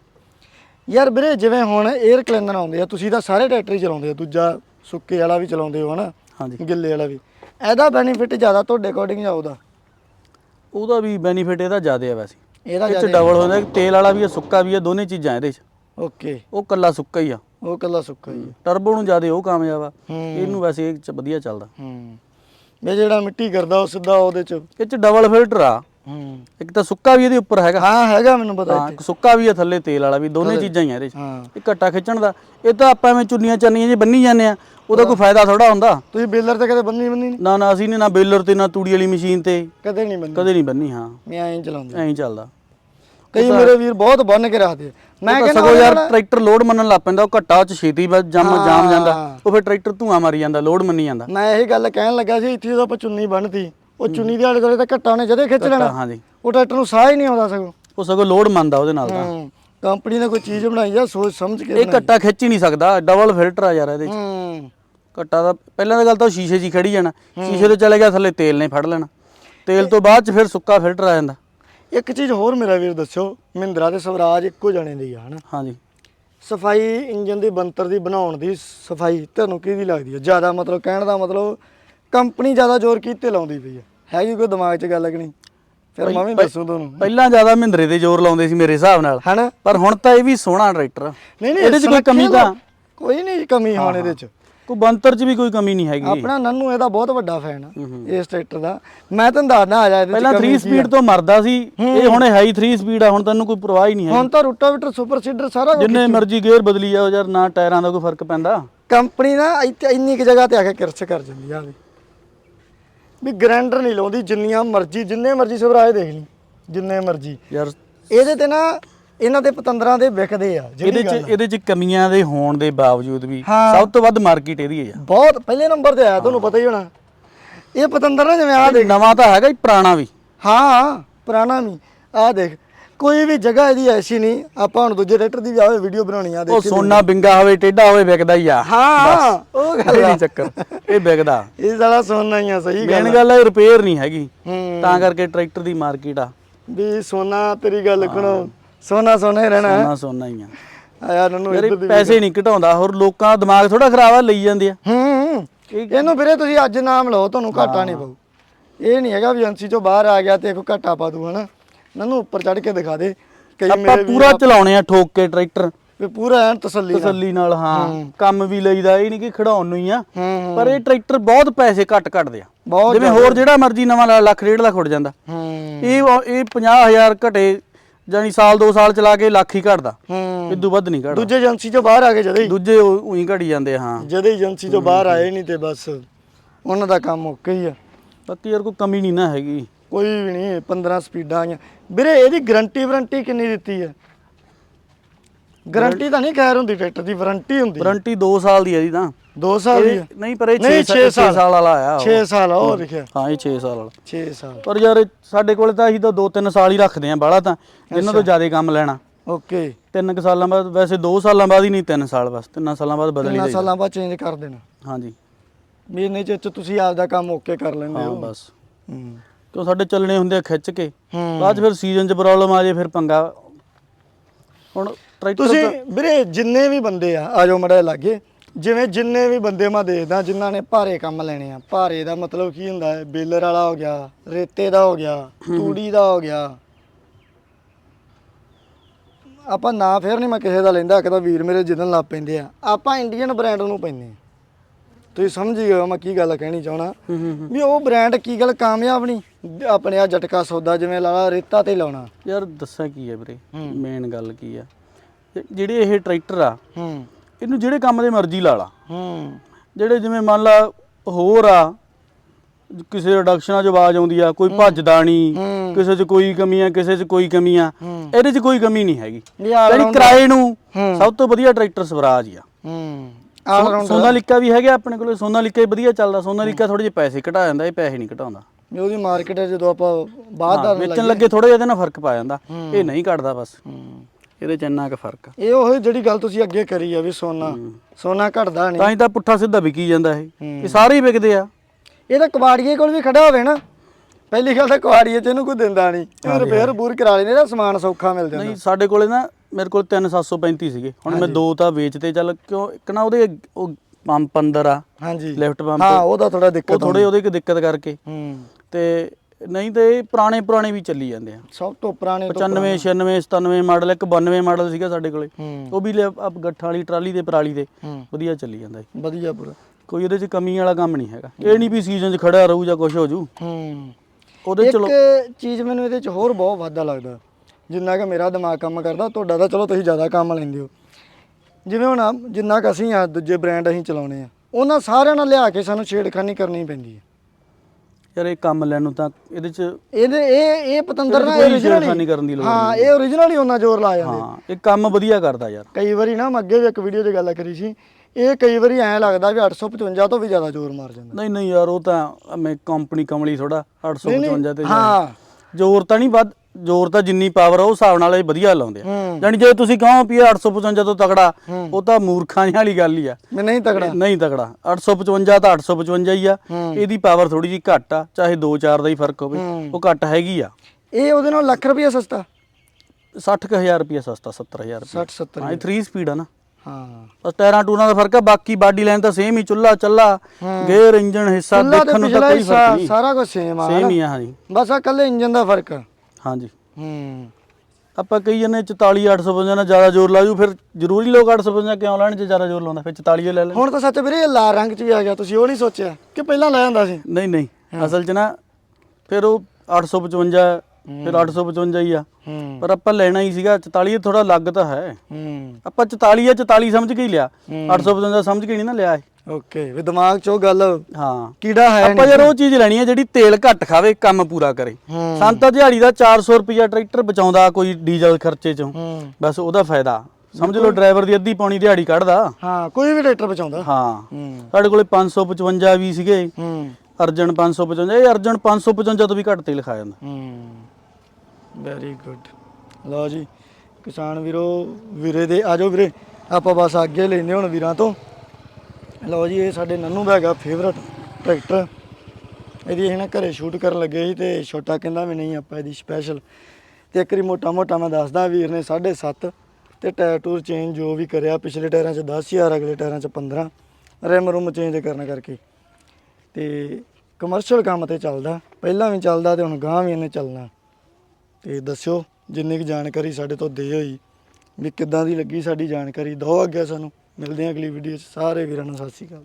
ਯਾਰ ਵੀਰੇ ਜਿਵੇਂ ਹੁਣ 에ਅਰ ਕਲੈਂਡਰ ਆਉਂਦੇ ਆ ਤੁਸੀਂ ਤਾਂ ਸਾਰੇ ਟਰੈਕਟਰ ਹੀ ਚਲਾਉਂਦੇ ਹੋ ਦੂਜਾ ਸੁੱਕੇ ਵਾਲਾ ਵੀ ਚਲਾਉਂਦੇ ਹੋ ਹਨਾ? ਹਾਂਜੀ। ਗਿੱਲੇ ਵਾਲਾ ਵੀ। ਇਹਦਾ ਬੈਨੀਫਿਟ ਜ਼ਿਆਦਾ ਤੁਹਾਡੇ ਅਕੋਰਡਿੰਗ ਜਾਂ ਉਹਦਾ? ਵੀ ਬੈਨੀਫਿਟ ਇਹਦਾ ਜ਼ਿਆਦਾ ਹੈ ਵੈਸੇ। ਇਹਦਾ ਜ਼ਿਆਦਾ ਡਬਲ ਹੁੰਦਾ ਤੇਲ ਵਾਲਾ ਵੀ ਹੈ ਸੁੱਕਾ ਵੀ ਹੈ ਦੋਨੇ ਚੀਜ਼ਾਂ ਇਹਦੇ ਚ। ਓਕੇ ਉਹ ਕੱਲਾ ਸੁੱਕਾ ਹੀ ਆ। ਉਹ ਕੱਲਾ ਸੁੱਕਾ ਹੀ ਆ। ਟਰਬੋ ਨੂੰ ਜ਼ਿਆਦਾ ਉਹ ਕਾਮਯਾਬ ਆ। ਇਹਨੂੰ ਵੈਸੇ ਇਹ ਚ ਵਧੀਆ ਚੱਲਦਾ। ਹੂੰ। ਇਹ ਜਿਹੜਾ ਮਿੱਟੀ ਕਰਦਾ ਉਹ ਸਿੱਧਾ ਉਹਦੇ ਚ। ਇਹ ਚ ਡਬਲ ਫਿਲਟਰ ਆ। ਹੂੰ। ਇੱਕ ਤਾਂ ਸੁੱਕਾ ਵੀ ਇਹਦੇ ਉੱਪਰ ਹੈਗਾ। ਹਾਂ ਹੈਗਾ ਮੈਨੂੰ ਪਤਾ ਹਾਂ ਇੱਕ ਸੁੱਕਾ ਵੀ ਹੈ ਥੱਲੇ ਤੇਲ ਵਾਲਾ ਵੀ ਦੋਨੇ ਚੀਜ਼ਾਂ ਹੀ ਆ ਇਹਦੇ 'ਚ। ਇਹ ਘੱਟਾ ਖਿੱਚਣ ਦਾ। ਇਹ ਤਾਂ ਆਪਾਂ ਐਵੇਂ ਚੁੰਨੀਆਂ ਚੰਨੀਆਂ ਜੀ ਬੰਨੀ ਜਾਂਦੇ ਆ ਉਹਦਾ ਕੋਈ ਫਾਇਦਾ ਥੋੜਾ ਹੁੰਦਾ। ਤੁਸੀਂ ਬੇਲਰ ਤੇ ਕਦੇ ਬੰਨੀ ਬੰਨੀ ਨਹੀਂ? ਨਾ ਨਾ ਅਸੀਂ ਨੇ ਨਾ ਬੇਲਰ ਤੇ ਨਾ ਤੂੜੀ ਵਾਲੀ ਮਸ਼ੀਨ ਤੇ। ਕਦੇ ਨਹੀਂ ਬੰਨੀ। ਕਦੇ ਨਹੀਂ ਬੰਨੀ ਹਾਂ। ਮੈਂ ਐਂ ਚਲਾਉਂਦਾ। ਐਂ ਚੱਲਦਾ। ਕਈ ਮੇਰੇ ਵੀਰ ਬਹੁਤ ਬੰਨ ਕੇ ਰੱਖਦੇ। ਮੈਂ ਕਹਿੰਦਾ ਸਗੋਂ ਯਾਰ ਟਰੈਕਟਰ ਲੋਡ ਮੰਨਣ ਲੱਗ ਪੈਂਦਾ ਉਹ ਘੱਟਾ ਚ ਛੇਤੀ ਬਸ ਜੰਮ ਜਾਮ ਜਾਂਦਾ। ਉਹ ਫਿਰ ਟਰੈਕਟਰ ਧੂਆਂ ਮਾਰੀ ਜਾਂਦਾ ਲੋਡ ਮੰਨੀ ਜਾਂਦਾ। ਮੈਂ ਇਹੀ ਗੱਲ ਕਹਿਣ ਲੱਗਾ ਸੀ ਇੱਥੇ ਜਦੋਂ ਆਪਾਂ ਚੁੰਨੀ ਬੰਨਤੀ ਉਹ ਚੁੰਨੀ ਦੇ ਆਲੇ ਦੁਆਲੇ ਤਾਂ ਘੱਟਾ ਉਹਨੇ ਜਦੇ ਖਿੱਚ ਲੈਣਾ। ਹਾਂਜੀ। ਉਹ ਟਰੈਕਟਰ ਨੂੰ ਸਾਹ ਹੀ ਨਹੀਂ ਆਉਂਦਾ ਸਗੋਂ। ਉਹ ਸਗੋਂ ਲੋਡ ਮੰਨਦਾ ਉਹਦੇ ਨਾਲ ਤਾਂ। ਹੂੰ ਕੰਪਨੀ ਨੇ ਕੋਈ ਚੀਜ਼ ਬਣਾਈ ਆ ਸੋਚ ਸਮਝ ਕੇ ਇਹ ਘੱਟਾ ਖਿੱਚ ਹੀ ਨਹੀਂ ਸਕਦਾ ਡਬਲ ਫਿਲਟਰ ਆ ਯਾਰ ਇਹਦੇ ਚ। ਹੂੰ। ਘੱਟਾ ਦਾ ਪਹਿਲਾਂ ਤਾਂ ਗੱਲ ਤਾਂ ਉਹ ਸ਼ੀਸ਼ੇ 'ਚ ਹੀ ਖੜੀ ਜਾਣਾ। ਸ਼ੀਸ਼ੇ ਤੋਂ ਚਲੇ ਗਿਆ ਥੱਲੇ ਤੇਲ ਨੇ ਫੜ ਲੈਣਾ। ਤੇਲ ਤੋਂ ਬਾਅਦ ਚ ਫਿਰ ਸੁੱਕਾ ਫਿਲਟਰ ਆ ਜਾਂਦਾ। ਇੱਕ ਚੀਜ਼ ਹੋਰ ਮੇਰਾ ਵੀਰ ਦੱਸਿਓ ਮਹਿੰਦਰਾ ਤੇ ਸਵਰਾਜ ਇੱਕੋ ਜਣੇ ਦੀ ਆ ਹਨਾ? ਹਾਂਜੀ। ਸਫ਼ਾਈ ਇੰਜਨ ਦੀ ਬੰਤਰ ਦੀ ਬਣਾਉਣ ਦੀ ਸਫ਼ਾਈ ਤੁਹਾਨੂੰ ਕਿਹਦੀ ਲੱਗਦੀ ਹੈ ਜ਼ਿਆਦਾ ਮਤਲਬ ਕਹਿਣ ਦਾ ਮਤਲਬ ਕੰਪਨੀ ਜ਼ਿਆਦਾ ਜ਼ੋਰ ਕੀਤੇ ਲਾਉਂਦੀ ਪਈ ਹੈ ਹੈਗੀ ਕੋਈ ਦਿਮਾਗ 'ਚ ਗੱਲ ਕਿ ਨਹੀਂ? ਫਿਰ ਮੈਂ ਵੀ ਦੱਸੂ ਤੁਹਾਨੂੰ। ਪਹਿਲਾਂ ਜ਼ਿਆਦਾ ਮਹਿੰਦਰੇ ਤੇ ਜ਼ੋਰ ਲਾਉਂਦੇ ਸੀ ਮੇਰੇ ਹਿਸਾਬ ਨਾਲ। ਹਨਾ? ਪਰ ਹੁਣ ਤਾਂ ਇਹ ਵੀ ਸੋਹਣਾ ਟਰੈਕਟਰ ਨਹੀਂ ਨਹੀਂ ਇਹਦੇ 'ਚ ਕੋਈ ਕਮੀ ਤਾਂ ਕੋਈ ਨਹੀਂ ਕਮੀ ਹੋਣ ਇਹਦੇ 'ਚ। ਕੋਈ ਬੰਤਰ 'ਚ ਵੀ ਕੋਈ ਕਮੀ ਨਹੀਂ ਹੈਗੀ। ਆਪਣਾ ਨੰਨੂ ਇਹਦਾ ਬਹੁਤ ਵੱਡਾ ਫੈਨ ਆ ਇਸ ਟਰੈਕਟਰ ਦਾ। ਮੈਂ ਤੁਹਾਨੂੰ ਦੱਸਦਾ ਆ ਜਾ ਇਹਦੇ 'ਚ ਪਹਿਲਾਂ ਕਮੀ 3 ਕੀ ਆ। ਸਪੀਡ ਤੋਂ ਮਰਦਾ ਸੀ। ਇਹ ਹੁਣ ਹਾਈ 3 ਸਪੀਡ ਆ ਹੁਣ ਤੈਨੂੰ ਕੋਈ ਪਰਵਾਹ ਹੀ ਨਹੀਂ ਹੈ ਹੁਣ ਤਾਂ ਰੋਟਾਵੇਟਰ ਸੁਪਰ ਸੀਡਰ ਸਾਰਾ ਜਿੰਨੇ ਮਰਜ਼ੀ ਗੇਅਰ ਬਦਲੀ ਜਾਓ ਯਾਰ ਨਾ ਟਾਇਰਾਂ ਦਾ ਕੋਈ ਫ਼ਰਕ ਪੈਂਦਾ। ਕੰਪਨੀ ਨਾ ਇੱਥੇ ਇੰਨੀ ਕੁ ਜਗ੍ਹਾ ਤੇ ਆ ਕੇ ਕਿਰਚ ਕਰ ਜਾਂਦੀ ਆ ਵੀ ਵੀ ਗ੍ਰੈਂਡਰ ਨਹੀਂ ਲਾਉਂਦੀ ਜਿੰਨੀਆਂ ਮਰਜ਼ੀ ਜਿੰਨੇ ਮਰਜ਼ੀ ਸਵਰਾਜ ਦੇਖ ਲਈ ਜਿੰਨੇ ਮਰਜ਼ੀ। ਯਾਰ ਇਹਦੇ ਤੇ ਨਾ ਇਹਨਾਂ ਦੇ ਪਤੰਦਰਾਂ ਦੇ ਵਿਕਦੇ ਆ ਇਹਦੇ 'ਚ ਇਹਦੇ 'ਚ ਕਮੀਆਂ ਦੇ ਹੋਣ ਦੇ ਬਾਵਜੂਦ ਵੀ। ਸਭ ਤੋਂ ਵੱਧ ਮਾਰਕੀਟ ਇਹਦੀ ਹੈ ਬਹੁਤ ਪਹਿਲੇ ਨੰਬਰ ਤੇ ਆਇਆ ਤੁਹਾਨੂੰ ਪਤਾ ਹੀ ਹੋਣਾ। ਇਹ ਪਤੰਦਰ ਨਾ ਜਿਵੇਂ ਆ ਦੇਖ। ਨਵਾਂ ਤਾਂ ਹੈਗਾ ਹੀ ਪੁਰਾਣਾ ਵੀ। ਹਾਂ ਪੁਰਾਣਾ ਵੀ। ਆ ਦੇਖ ਕੋਈ ਵੀ ਜਗ੍ਹਾ ਇਹਦੀ ਐਸੀ ਨਹੀਂ ਆਪਾਂ ਹੁਣ ਦੂਜੇ ਟਰੈਕਟਰ ਦੀ ਵੀ ਆਵੇ ਵੀਡੀਓ ਬਣਾਉਣੀ ਆ ਉਹ ਦੇਖ ਸੋਨਾ ਬਿੰਗਾ ਹੋਵੇ ਟੇਢਾ ਹੋਵੇ ਵਿਕਦਾ ਹੀ ਆ। ਹਾਂ ਉਹ ਗੱਲ ਆ। ਨਹੀਂ ਚੱਕਰ ਇਹ ਵਿਕਦਾ। ਇਹ ਸਾਲਾ ਸੋਨਾ ਹੀ ਆ ਸਹੀ ਗੱਲ ਮੇਨ ਗੱਲ ਹੈ ਰਿਪੇਅਰ ਨਹੀਂ ਹੈਗੀ। ਹੂੰ। ਤਾਂ ਕਰਕੇ ਟਰੈਕਟਰ ਦੀ ਮਾਰਕੀਟ ਆ। ਵੀ ਸੋਨਾ ਤੇਰੀ ਗੱਲ ਸੁਣੋ ਸੋਨਾ ਸੋਨਾ ਹੀ ਰਹਿਣਾ। ਸੋਨਾ ਸੋਨਾ ਹੀ ਆ। ਆਇਆ ਨਨੂੰ ਯਾਰ ਇੱਧਰ ਇਹ ਦੀ ਪੈਸੇ ਨਹੀਂ ਘਟਾਉਂਦਾ ਹੋਰ ਲੋਕਾਂ ਦਾ ਦਿਮਾਗ ਥੋੜਾ ਖਰਾਬ ਆ ਲਈ ਜਾਂਦੇ ਆ। ਹੂੰ ਇਹਨੂੰ ਵੀਰੇ ਤੁਸੀਂ ਅੱਜ ਨਾਮ ਲਓ ਤੁਹਾਨੂੰ ਘਾਟਾ ਨਹੀਂ ਪਊ। ਇਹ ਨਹੀਂ ਹੈਗਾ ਵੀ ਏਜੰਸੀ ਚੋਂ ਬਾਹਰ ਆ ਗਿਆ ਤੇ ਕੋਈ ਘਾਟਾ ਪਾ ਦੂ ਹਨਾ? ਨਨੂੰ ਉੱਪਰ ਚੜ ਕੇ ਦਿਖਾ ਦੇ ਕਈ ਆਪਾਂ ਮੇਰੇ ਪੂਰਾ ਚਲਾਉਣੇ ਆ ਠੋਕ ਕੇ ਟਰੈਕਟਰ। ਵੀ ਪੂਰਾ ਐਨ ਤਸੱਲੀ ਨਾਲ। ਤਸੱਲੀ ਨਾਲ ਹਾਂ। ਕੰਮ ਵੀ ਲਈਦਾ ਇਹ ਨਹੀਂ ਕਿ ਖੜਾਉਣ ਨੂੰ ਹੀ ਆ। ਹੂੰ ਪਰ ਇਹ ਟਰੈਕਟਰ ਬਹੁਤ ਪੈਸੇ ਘੱਟ ਘਟਦੇ ਆ। ਬਹੁਤ ਜਿਵੇਂ ਹੋਰ ਜਿਹੜਾ ਮਰਜ਼ੀ ਨਵਾਂ ਲਾ ਲੱਖ ਡੇਢ ਲੱਖ ਉੱਡ ਜਾਂਦਾ। ਹੂੰ। ਇਹ ਇਹ 50000 ਘਟੇ ਜਾਨੀ ਸਾਲ 2 ਸਾਲ ਚਲਾ ਕੇ ਲੱਖ ਹੀ ਘਟਦਾ। ਹੂੰ। ਇਦੋਂ ਵੱਧ ਨਹੀਂ ਘਟਦਾ। ਦੂਜੇ ਏਜੰਸੀ ਚੋਂ ਬਾਹਰ ਆ ਗਏ ਜਦੇ ਹੀ। ਦੂਜੇ ਉਹੀ ਘਟੀ ਜਾਂਦੇ ਆ, ਹਾਂ। ਜਦੇ ਏਜੰਸੀ ਚੋਂ ਬਾਹਰ ਆਏ ਨਹੀਂ ਤੇ ਬਸ ਉਹਨਾਂ ਦਾ ਕੰਮ ਓਕੇ ਹੀ ਆ। ਬਾਕੀ ਯਾਰ ਕੋਈ ਕਮੀ ਨਹੀਂ ਨਾ ਹੈਗੀ। ਕੋਈ ਵੀ ਨਹੀਂ 15 ਸਪੀਡਾਂ ਆਈਆਂ। ਵੀਰੇ ਇਹਦੀ ਗਾਰੰਟੀ ਵਾਰੰਟੀ ਕਿੰਨੀ ਦਿੱਤੀ ਹੈ? ਗਾਰੰਟੀ ਤਾਂ ਨਹੀਂ ਖੈਰ ਹੁੰਦੀ ਟਰੈਕਟਰ ਦੀ ਵਾਰੰਟੀ ਹੁੰਦੀ ਵਾਰੰਟੀ 2 ਸਾਲ ਦੀ ਹੈ ਜੀ ਤਾਂ। 2 ਸਾਲ ਦੀ ਨਹੀਂ ਪਰ ਇਹ ਨਹੀਂ, 6 ਛੇ 6 ਸਾਲ। ਵਾਲਾ ਆਇਆ 6 ਸਾਲ ਆ, ਉਹ ਲਿਖਿਆ ਹਾਂ ਇਹ 6 ਸਾਲ ਵਾਲਾ। 6 ਸਾਲ। ਪਰ ਯਾਰ ਇਹ ਸਾਡੇ ਕੋਲੇ ਤਾਂ ਅਸੀਂ ਤਾਂ 2-3 ਸਾਲ ਹੀ ਰੱਖਦੇ ਆ ਬਾਹਲਾ ਤਾਂ ਇਹਨਾਂ ਤੋਂ ਜ਼ਿਆਦਾ ਕੰਮ ਲੈਣਾ। ਓਕੇ। ਤਿੰਨ ਕੁ ਸਾਲਾਂ ਬਾਅਦ ਵੈਸੇ 2 ਸਾਲਾਂ ਬਾਅਦ ਹੀ ਨਹੀਂ 3 ਸਾਲ ਬਸ ਤਿੰਨਾਂ ਸਾਲਾਂ ਬਾਅਦ ਬਦਲ ਹੀ ਕਿੰਨਾ ਜਾਈਦਾ ਸਾਲਾਂ ਬਾਅਦ ਚੇਂਜ ਕਰ ਦੇਣਾ। ਹਾਂਜੀ। ਮਹੀਨੇ ਚ ਚ ਤੁਸੀਂ ਆਪਦਾ ਕੰਮ ਓਕੇ ਕਰ ਲੈਂਦੇ ਹਾਂ ਹੋ। ਬਸ। ਹੂੰ। ਕਿਉਂ ਸਾਡੇ ਚੱਲਣੇ ਹੁੰਦੇ ਆ ਖਿੱਚ ਕੇ? ਹੂੰ। ਬਾਅਦ 'ਚ ਫਿਰ ਸੀਜ਼ਨ 'ਚ ਪ੍ਰੋਬਲਮ ਆ ਜੇ ਫਿਰ ਪੰਗਾ। ਹੁਣ ਟਰੈਕਟਰ ਤੁਸੀਂ ਵੀਰੇ ਜਿੰਨੇ ਵੀ ਬੰਦੇ ਆ ਆਜੋ ਮੜਾ ਲਾਗੇ। ਜਿਵੇਂ ਜਿੰਨੇ ਵੀ ਬੰਦੇ ਮੈਂ ਦੇਖਦਾ ਜਿਨ੍ਹਾਂ ਨੇ ਭਾਰੇ ਕੰਮ ਲੈਣੇ ਆ। ਭਾਰੇ ਦਾ ਮਤਲਬ ਕੀ ਹੁੰਦਾ ਹੈ? ਬੇਲਰ ਵਾਲਾ ਹੋ ਗਿਆ ਰੇਤੇ ਦਾ ਹੋ ਗਿਆ ਤੂੜੀ ਦਾ ਹੋ ਗਿਆ। ਆਪਾਂ ਨਾ ਫੇਰ ਨਹੀਂ ਮੈਂ ਕਿਸੇ ਦਾ ਲੈਂਦਾ ਕਿਦਾ ਵੀਰ ਮੇਰੇ ਜਿੱਦਣ ਲੱਗ ਪੈਂਦੇ ਆ। ਆਪਾਂ ਇੰਡੀਅਨ ਬ੍ਰਾਂਡ ਨੂੰ ਪੈਂਦੇ ਆ। ਤੁਸੀਂ ਸਮਝ ਹੀ ਗਏ ਹੋ ਮੈਂ ਕੀ ਗੱਲ ਕਹਿਣੀ ਚਾਹਣਾ ਹੂੰ ਹੂੰ ਹੂੰ। ਵੀ ਉਹ ਬ੍ਰਾਂਡ ਕੀ ਗੱਲ ਕਾਮਯਾਬ ਨਹੀਂ ਆਪਣੇ ਆ ਜਟਕਾ ਸੌਦਾ ਜਿਵੇਂ ਲਾਲਾ ਰੇਤਾ ਤੇ ਲਾਉਣਾ। ਯਾਰ ਦੱਸਾਂ ਕੀ ਹੈ ਵੀਰੇ। ਮੇਨ ਗੱਲ ਕੀ ਆ? ਜਿਹੜੇ ਇਹ ਟਰੈਕਟਰ ਆ ਹੂੰ। ਇਹਨੂੰ ਜਿਹੜੇ ਕੰਮ ਦੇ ਮਰਜ਼ੀ ਲਾ ਲਾ। ਹੂੰ। ਜਿਹੜੇ ਜਿਵੇਂ ਮੰਨ ਲਾ ਹੋਰ ਆ ਕਿਸੇ ਰਿਡਕਸ਼ਨਾਂ 'ਚ ਆਵਾਜ਼ ਆਉਂਦੀ ਆ ਕੋਈ ਭੱਜਦਾ ਨਹੀਂ। ਕਿਸੇ 'ਚ ਕੋਈ ਕਮੀ ਆ ਕਿਸੇ 'ਚ ਕੋਈ ਕਮੀ ਆ। ਇਹਦੇ 'ਚ ਕੋਈ ਕਮੀ ਨਹੀਂ ਹੈਗੀ। ਜਿਹੜੀ ਕਿਰਾਏ ਨੂੰ। ਸਭ ਤੋਂ ਵਧੀਆ ਟਰੈਕਟਰ ਸਵਰਾਜ ਆ। ਹੂੰ। ਸੋਨਾਲੀਕਾ ਵੀ ਹੈਗਾ ਆਪਣੇ ਕੋਲੇ ਸੋਨਾਲੀਕਾ ਹੀ ਵਧੀਆ ਚੱਲਦਾ ਸੋਨਾਲੀਕਾ ਥੋੜੇ ਜਿਹੇ ਪੈਸੇ ਘਟਾ ਜਾਂਦਾ ਇਹ ਪੈਸੇ ਨਹੀਂ ਘਟਾਉਂਦਾ। ਵੀ ਉਹਦੀ ਮਾਰਕੀਟ ਹੈ ਜਦੋਂ ਆਪਾਂ ਬਾਹਰ ਦਾ ਵੇਚਣ ਲੱਗੇ। ਥੋੜਾ ਜਿਹਾ ਇਹਦੇ ਨਾਲ ਫ਼ਰਕ ਪਾ ਜਾਂਦਾ। ਇਹ ਨਹੀਂ ਘਟਦਾ ਬਸ। ਇਹਦੇ ਚ ਇੰਨਾ ਕੁ ਫ਼ਰਕ ਆ। ਇਹ ਉਹ ਜਿਹੜੀ ਗੱਲ ਤੁਸੀਂ ਅੱਗੇ ਕਰੀ ਆ ਵੀ ਸੋਨਾ ਸੋਨਾ ਘਟਦਾ ਨਹੀਂ। ਤਾਂ ਹੀ ਤਾਂ ਪੁੱਠਾ ਸਿੱਧਾ ਵਿਕੀ ਜਾਂਦਾ ਇਹ। ਇਹ ਸਾਰੇ ਹੀ ਵਿਕਦੇ ਆ। ਇਹ ਤਾਂ ਕਵਾੜੀਏ ਕੋਲ ਵੀ ਖੜਾ ਹੋਵੇ ਨਾ। ਪਹਿਲੀ ਗੱਲ ਤਾਂ ਕਵਾੜੀਏ ਚ ਇਹਨੂੰ ਕੋਈ ਦਿੰਦਾ ਨਹੀਂ। ਇਹ ਰਿਪੇਅਰ ਬੂਰ ਕਰਾ ਲੈਂਦੇ ਇਹਦਾ ਸਮਾਨ ਸੌਖਾ ਮਿਲ ਜਾਂਦਾ। ਨਹੀਂ ਸਾਡੇ ਕੋਲੇ ਨਾ ਮੇਰੇ ਕੋਲ 3735 ਸੀਗੇ। ਹੁਣ ਮੈਂ ਦੋ ਤਾਂ ਵੇਚਤੇ ਚੱਲ ਕਿਉਂ ਇੱਕ ਨਾ ਉਹਦੇ ਉਹ ਪੰਪ ਅੰਦਰ ਆ। ਹਾਂਜੀ ਲਿਫਟ ਪੰਪ। ਹਾਂ ਉਹਦਾ ਥੋੜਾ ਉਹ ਦਿੱਕਤ ਥੋੜੇ ਉਹਦੇ ਕਿ ਦਿੱਕਤ ਕਰਕੇ। ਹੂੰ। ਤੇ ਨਹੀਂ ਤੇ ਇਹ ਪੁਰਾਣੇ ਪੁਰਾਣੇ ਵੀ ਚੱਲੀ ਜਾਂਦੇ ਆ। ਸਭ ਤੋਂ ਪੁਰਾਣੇ ਤੋਂ 95 96 97 ਮਾਡਲ ਇੱਕ 92 ਮਾਡਲ ਸੀਗਾ ਸਾਡੇ ਕੋਲੇ। ਹੂੰ। ਉਹ ਵੀ ਲਿਆ- ਆਪ ਗੱਠਾਂ ਵਾਲੀ ਟਰਾਲੀ ਤੇ ਪਰਾਲੀ ਦੇ। ਹੂੰ। ਵਧੀਆ ਚੱਲੀ ਜਾਂਦਾ ਸੀ ਵਧੀਆ ਪੂਰਾ। ਕੋਈ ਇਹਦੇ 'ਚ ਕਮੀ ਵਾਲਾ ਕੰਮ ਨਹੀਂ ਹੈਗਾ। ਇਹ ਨਹੀਂ ਵੀ ਸੀਜ਼ਨ 'ਚ ਖੜਾ ਰਹੂ ਜਾਂ ਕੁਝ ਹੋ ਜੂ। ਹੂੰ। ਉਹਦੇ ਚਲੋ ਇੱਕ ਚੀਜ਼ ਮੈਨੂੰ ਇਹਦੇ ਚ ਹੋਰ ਬਹੁਤ ਵਾਧਾ ਲੱਗਦਾ। ਜਿੰਨਾ ਕਿ ਮੇਰਾ ਦਿਮਾਗ ਕੰਮ ਕਰਦਾ ਤੁਹਾਡਾ ਤਾਂ ਚਲੋ ਤੁਸੀਂ ਜ਼ਿਆਦਾ ਕੰਮ ਲੈਂਦੇ ਹੋ। ਜਿਵੇਂ ਹੁਣ ਜਿੰਨਾ ਕਿ ਅਸੀਂ ਆ ਦੂਜੇ ਬ੍ਰਾਂਡ ਅਸੀਂ ਚਲਾਉਣੇ ਆ ਉਹਨਾਂ ਸਾਰਿਆਂ ਨਾਲ ਲਿਆ ਕੇ ਸਾਨੂੰ ਛੇੜਖਾਨੀ ਕਰਨੀ ਪੈਂਦੀ ਹੈ ਯਾਰ ਇਹ ਕੰਮ ਲੈਣ ਨੂੰ ਤਾਂ ਇਹਦੇ ਚ ਇਹਦੇ ਇਹ ਇਹ ਪਤੰਦਰ ਨਾ ਚ ਕੋਈ original ਹੀ- ਛੇੜਖਾਨੀ ਕਰਨ ਦੀ ਲੋੜ ਹਾਂ ਇਹ origignal ਹੀ ਉਹਨਾਂ ਜ਼ੋਰ ਲਾ ਜਾਂਦੇ। ਹਾਂ ਇਹ ਕੰਮ ਵਧੀਆ ਕਰਦਾ ਯਾਰ। ਕਈ ਵਾਰੀ ਨਾ ਮੈਂ ਅੱਗੇ ਵੀ ਇੱਕ ਵੀਡੀਓ 'ਚ ਗੱਲ ਕਰੀ ਸੀ। ਇਹ ਕਈ ਵਾਰੀ ਐਂ ਲੱਗਦਾ ਵੀ 855 ਤੋਂ ਵੀ ਜ਼ਿਆਦਾ ਜ਼ੋਰ ਮਾਰ ਜਾਂਦਾ। ਨਹੀਂ ਨਹੀਂ ਯਾਰ ਉਹ ਤਾਂ ਮੈਂ ਕੰਪਨੀ ਕਮਲੀ ਥੋੜਾ 855 ਤੇ ਹਾਂ। ਜ਼ੋਰ ਤਾਂ ਨਹੀਂ ਵੱਧ ਜ਼ੋਰ ਤਾਂ ਜਿੰਨੀ ਪਾਵਰ ਆ ਉਹ ਹਿਸਾਬ ਨਾਲ ਇਹ ਵਧੀਆ ਲਾਉਂਦੇ ਆ। ਹੂੰ। ਜਾਨੀ ਜੇ ਤੁਸੀਂ ਕਹੋ ਵੀ ਇਹ 855 ਤੋਂ ਤਗੜਾ ਉਹ ਤਾਂ ਮੂਰਖਾਂ ਜਿਹੀ ਵਾਲੀ ਗੱਲ ਹੀ ਆ। ਮੈਂ ਨਹੀਂ ਤਗੜਾ ਨਹੀਂ ਤਗੜਾ 855 ਤਾਂ 855 ਹੀ ਆ। ਹੂੰ। ਇਹਦੀ ਪਾਵਰ ਥੋੜੀ ਜੀ ਘੱਟ ਆ ਚਾਹੇ 2-4 ਦਾ ਹੀ ਫ਼ਰਕ ਹੋਵੇ ਹੂੰ। ਉਹ ਘੱਟ ਹੈਗੀ ਆ। ਇਹ ਉਹਦੇ ਨਾਲ ਲੱਖ ਰੁਪਏ ਸਸਤਾ? 60000 ਰੁਪਏ ਸਸਤਾ 70000 ਰੁਪਏ 60 70 ਹਾਂ ਇਹ 3 ਸਪੀਡ ਆ ਨਾ। ਹਾਂ। ਬਸ ਟਾਇਰਾਂ ਟੂਰਾਂ ਦਾ ਫ਼ਰਕ ਆ ਬਾਕੀ ਬਾਡੀ ਲਾਈਨ ਤਾਂ ਸੇਮ ਹੀ ਚੁੱਲਾ ਚੱਲਾ ਹੂੰ। ਗੇਅਰ ਇੰਜਨ ਹਿੱਸਾ ਦੇਖਣ ਨੂੰ ਤਾਂ ਕੋਈ ਫ਼ਰਕ ਨਹੀਂ। ਸਾਰਾ ਕੁਝ ਸੇਮ ਆ ਸੇਮ ਹੀ ਆ ਹਾਂਜੀ। ਬਸ ਆ ਕੱਲੇ ਇੰਜਨ ਦਾ ਫ਼ਰਕ ਆ। ਹਾਂਜੀ। ਹੂੰ। ਆਪਾਂ ਕਹੀ ਜਨੇ 44 855 ਨਾਲ ਜ਼ਿਆਦਾ ਜ਼ੋਰ ਲਾਜੂ ਫਿਰ ਜ਼ਰੂਰੀ ਲੋਕ 855 ਕਿਉਂ ਲੈਣ ਜੇ ਜ਼ਿਆਦਾ ਜ਼ੋਰ ਲਾਉਂਦਾ? ਫਿਰ 44 ਲੈ ਲੈਣ। ਹੁਣ ਤਾਂ ਸੱਚ ਵੀਰੇ ਇਹ ਲਾਲ ਰੰਗ 'ਚ ਵੀ ਆ ਗਿਆ ਤੁਸੀਂ ਉਹ ਨਹੀਂ ਸੋਚਿਆ ਕਿ ਪਹਿਲਾਂ ਲੈ ਆਂਦਾ ਸੀ? ਨਹੀਂ ਨਹੀਂ। ਅਸਲ 'ਚ ਨਾ ਫਿਰ ਉਹ 855 ਫਿਰ 855 ਹੀ ਆ। ਪਰ ਆਪਾਂ ਲੈਣਾ ਹੀ ਸੀਗਾ 44 ਥੋੜਾ ਲੱਗ ਤਾਂ ਹੈ। ਹੂੰ। ਆਪਾਂ 44 ਆ 44 ਸਮਝ ਕੇ ਹੀ ਲਿਆ। 855 ਸਮਝ ਕੇ ਨਹੀਂ ਨਾ ਲਿਆ ਇਹ। ਓਕੇ ਵੀ ਦਿਮਾਗ 'ਚ ਉਹ ਗੱਲ ਹਾਂ। ਕੀੜਾ ਹੈ ਆਪਾਂ ਯਾਰ ਉਹ ਚੀਜ਼ ਲੈਣੀ ਹੈ ਜਿਹੜੀ ਤੇਲ ਘੱਟ ਖਾਵੇ ਕੰਮ ਪੂਰਾ ਕਰੇ। ਸੰਤਾ ਦਿਹਾੜੀ ਦਾ 400 ਰੁਪਿਆ ਟਰੈਕਟਰ ਬਚਾਉਂਦਾ ਕੋਈ ਡੀਜ਼ਲ ਖਰਚੇ ਚੋਂ। ਬਸ ਉਹਦਾ ਫਾਇਦਾ। ਸਮਝ ਲਓ ਡਰਾਈਵਰ ਦੀ ਅੱਧੀ ਪੌਣੀ ਦਿਹਾੜੀ ਕੱਢਦਾ। ਹਾਂ ਕੋਈ ਵੀ ਟਰੈਕਟਰ ਬਚਾਉਂਦਾ। ਹਾਂ। ਸਾਡੇ ਕੋਲੇ 555 ਵੀ ਸੀਗੇ। ਅਰਜਨ 555 ਇਹ ਅਰਜਨ 555 ਤੋਂ ਵੀ ਘੱਟ ਤੇਲ ਖਾ ਜਾਂਦਾ। ਹੂੰ। ਵੈਰੀ ਗੁੱਡ ਲਓ ਜੀ ਕਿਸਾਨ ਵੀਰੋ ਵੀਰੇ ਦੇ ਆਜੋ ਵੀਰੇ। ਆਪਾਂ ਬਸ ਅੱਗੇ ਲੈਨੇ ਹੁਣ ਵੀਰਾਂ ਤੋਂ। ਲਓ ਜੀ, ਇਹ ਸਾਡੇ ਨੰਨੂ ਦਾ ਹੈਗਾ ਫੇਵਰਟ ਟਰੈਕਟਰ ਇਹਦੀ ਅਸੀਂ ਨਾ ਘਰੇ ਸ਼ੂਟ ਕਰਨ ਲੱਗੇ ਸੀ ਤੇ ਛੋਟਾ ਕਹਿੰਦਾ ਵੀ ਨਹੀਂ, ਆਪਾਂ ਇਹਦੀ ਸਪੈਸ਼ਲ ਤੇ ਇੱਕ ਵਾਰੀ ਮੋਟਾ ਮੋਟਾ ਮੈਂ ਦੱਸਦਾ ਵੀਰ ਨੇ 7.5 ਤੇ ਟਾਇਰ ਟੂਰ ਚੇਂਜ ਜੋ ਵੀ ਕਰਿਆ ਪਿਛਲੇ ਟਾਇਰਾਂ 'ਚ 10000 ਅਗਲੇ ਟਾਇਰਾਂ 'ਚ 15 ਰਿਮ ਰੂਮ ਚੇਂਜ ਕਰਨ ਕਰਕੇ। ਤੇ ਕਮਰਸ਼ੀਅਲ ਕੰਮ ਤੇ ਚੱਲਦਾ। ਪਹਿਲਾਂ ਵੀ ਚੱਲਦਾ ਤੇ ਹੁਣ ਗਾਂ ਵੀ ਇਹਨੇ ਚੱਲਣਾ। ਤੇ ਦੱਸਿਓ, ਜਿੰਨੀ ਕੁ ਜਾਣਕਾਰੀ ਸਾਡੇ ਤੋਂ ਦੇ ਹੋਈ, ਵੀ ਕਿੱਦਾਂ ਦੀ ਲੱਗੀ ਸਾਡੀ ਜਾਣਕਾਰੀ, ਦਿਓ ਅੱਗੇ ਸਾਨੂੰ। ਮਿਲਦੇ ਹਾਂ ਅਗਲੀ ਵੀਡੀਓ 'ਚ। ਸਾਰੇ ਵੀਰਾਂ ਨੂੰ ਸਤਿ ਸ਼੍ਰੀ ਅਕਾਲ।